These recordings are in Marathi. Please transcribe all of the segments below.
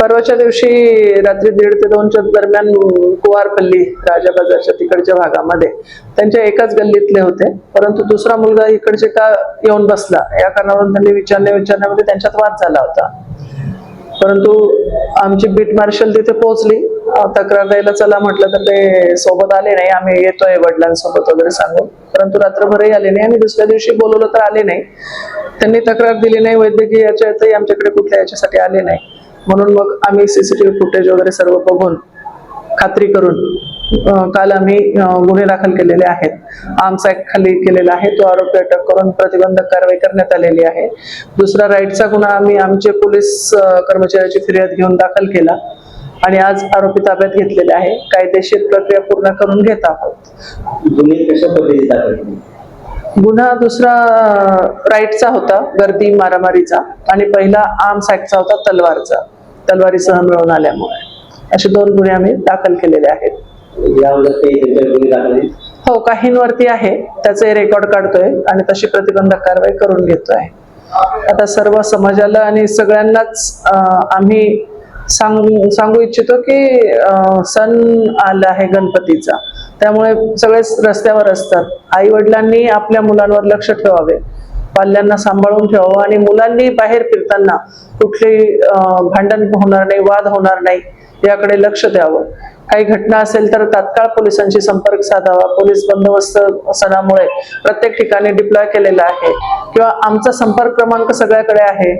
परवाच्या दिवशी रात्री दीड ते दोनच्या दरम्यान कुवारपल्ली राजा बाजारच्या तिकडच्या भागामध्ये त्यांच्या एकाच गल्लीतले होते. परंतु दुसरा मुलगा इकडचे का येऊन बसला? या कारणावरून त्यांनी विचारण्या विचारण्यामध्ये त्यांच्यात वाद झाला होता. परंतु आमची बीट मार्शल तिथे पोहोचली. तक्रार द्यायला चला म्हटलं तर ते सोबत आले नाही. आम्ही येतोय वडिलांसोबत वगैरे सांगून. परंतु रात्रभरही आले नाही. आणि दुसऱ्या दिवशी बोलवलं तर आले नाही. त्यांनी तक्रार दिली नाही. वैद्यकीय याच्यातही आमच्याकडे कुठल्या याच्यासाठी आले नाही. म्हणून मग आम्ही सीसीटीव्ही फुटेज वगैरे सर्व बघून खात्री करून काल आम्ही गुन्हे दाखल केलेले आहेत. आर्म्स ऍक्ट खाली केलेला आहे. तो आरोपी अटक करून प्रतिबंधक कारवाई करण्यात आलेली आहे. दुसरा राईटचा गुन्हा आम्ही आमचे पोलीस कर्मचाऱ्याची फिर्याद घेऊन दाखल केला आणि आज आरोपी ताब्यात घेतलेले आहे. कायदेशीर प्रक्रिया पूर्ण करून घेत आहोत? गुन्हा दुसरा राईटचा होता गर्दी मारामारीचा आणि पहिला आर्म्स ऍक्टचा होता तलवारचा. तलवारीसह मिळून आल्यामुळे असे दोन गुन्हे आम्ही दाखल केलेले आहेत? हो काहींवरती आहे. त्याचे रेकॉर्ड काढतोय आणि तशी प्रतिबंधक कारवाई करून घेतोय. आता सर्व समाजाला आणि सगळ्यांनाच आम्ही सांगू सांगू इच्छितो की सण आला आहे गणपतीचा. त्यामुळे सगळेच रस्त्यावर असतात. आई वडिलांनी आपल्या मुलांवर लक्ष ठेवावे. पाल्यांना सांभाळून ठेवावं आणि मुलांनी बाहेर फिरताना कुठली भांडण होणार नाही वाद होणार नाही याकडे लक्ष द्यावं. काही घटना असेल तर तात्काळ पोलिसांशी संपर्क साधावा. पोलीस बंदोबस्त सणामुळे प्रत्येक ठिकाणी डिप्लॉय केलेला आहे. किंवा आमचा संपर्क क्रमांक सगळ्याकडे आहे.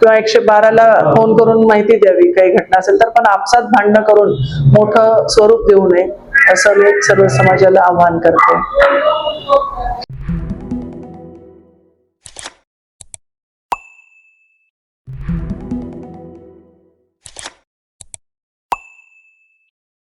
किंवा एकशे बाराला फोन करून माहिती द्यावी. काही घटना असेल तर पण आपसात भांडणं करून मोठं स्वरूप देऊ नये असं मी सर्व समाजाला आवाहन करते.